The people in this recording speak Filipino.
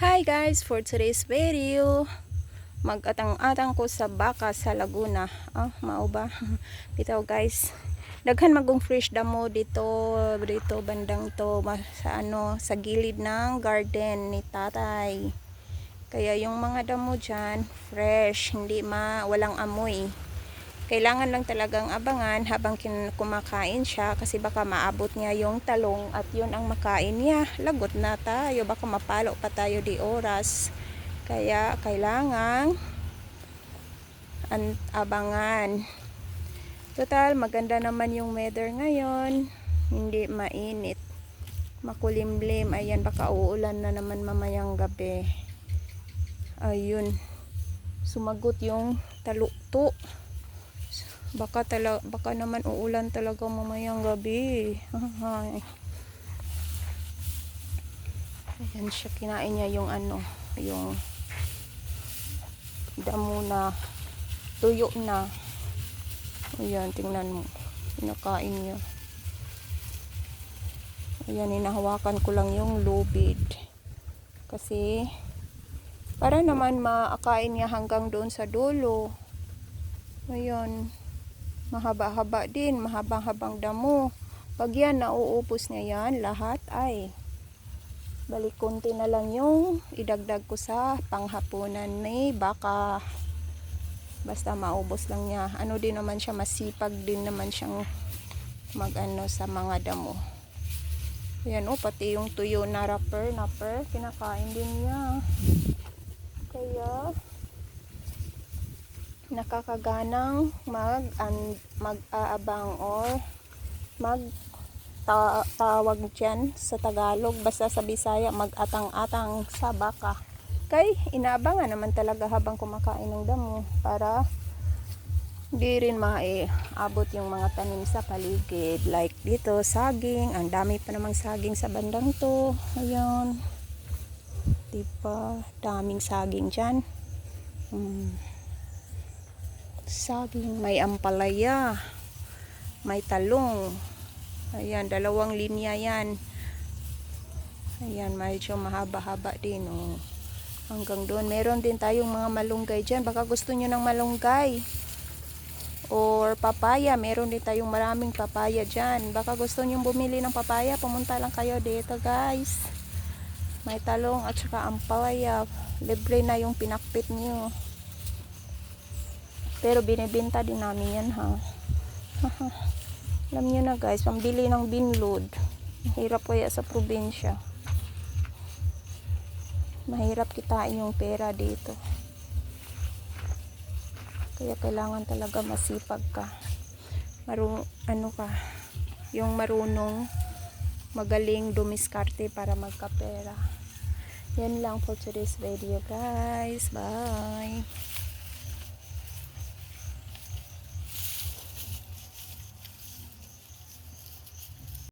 Hi guys, for today's video, mag-atang-atang ko sa baka sa Laguna. Ah, mao ba? Bitaw guys. Daghan magong fresh damo dito, dito bandang to sa ano, sa gilid ng garden ni tatay. Kaya yung mga damo dyan, fresh, hindi ma, walang amoy. Kailangan lang talagang abangan habang kumakain siya kasi baka maabot niya yung talong at yun ang makain niya. Lagot na tayo, baka mapalo pa tayo di oras. Kaya kailangan an- abangan. Total, maganda naman yung weather ngayon. Hindi mainit. Makulimlim. Ayan, baka uulan na naman mamayang gabi. Ayun. Sumagot yung talukto. Baka tala, baka naman uulan talaga mamayang gabi. Ay. Ayan siya, kinain niya yung ano, yung damo na tuyo na. Ayan, tingnan mo. Pinakain niya. Ayan, hinahawakan ko lang yung lubid. Kasi, para naman maakain niya hanggang doon sa dulo. Ayan. Mahaba-haba din. Mahaba-habang damo. Pag yan, nauupos niya yan, lahat ay balik konti na lang yung idagdag ko sa panghapunan ni baka basta maubos lang niya. Ano din naman siya, masipag din naman siyang mag-ano sa mga damo. Ayan o, pati yung tuyo na wrapper, napper, kinakain din niya. Kaya, nakakaganang mag an, mag-aabang or mag ta- tawag dyan sa Tagalog. Basta sa Bisaya mag-atang-atang sa baka. Kay inaabangan naman talaga habang kumakain ng damo para di rin maiabot yung mga tanim sa paligid. Like dito saging. Ang dami pa namang saging sa bandang to. Ayun diba daming saging dyan. Hmm saging, may ampalaya, may talong. Ayan, dalawang linya yan. Ayan, medyo mahaba-haba din. Oh. Hanggang doon. Meron din tayong mga malunggay dyan. Baka gusto nyo ng malunggay. Or papaya. Meron din tayong maraming papaya dyan. Baka gusto nyo bumili ng papaya. Pumunta lang kayo dito guys. May talong at saka ampalaya. Libre na yung pinakpit nyo. Pero binibenta din namin yan ha. Alam niyo na guys, pambili ng binload. Mahirap kaya sa probinsya. Mahirap kitain yung pera dito. Kaya kailangan talaga masipag ka. Maru ano ka, yung marunong magaling dumiskarte para magkapera. Yan lang for today's video guys. Bye!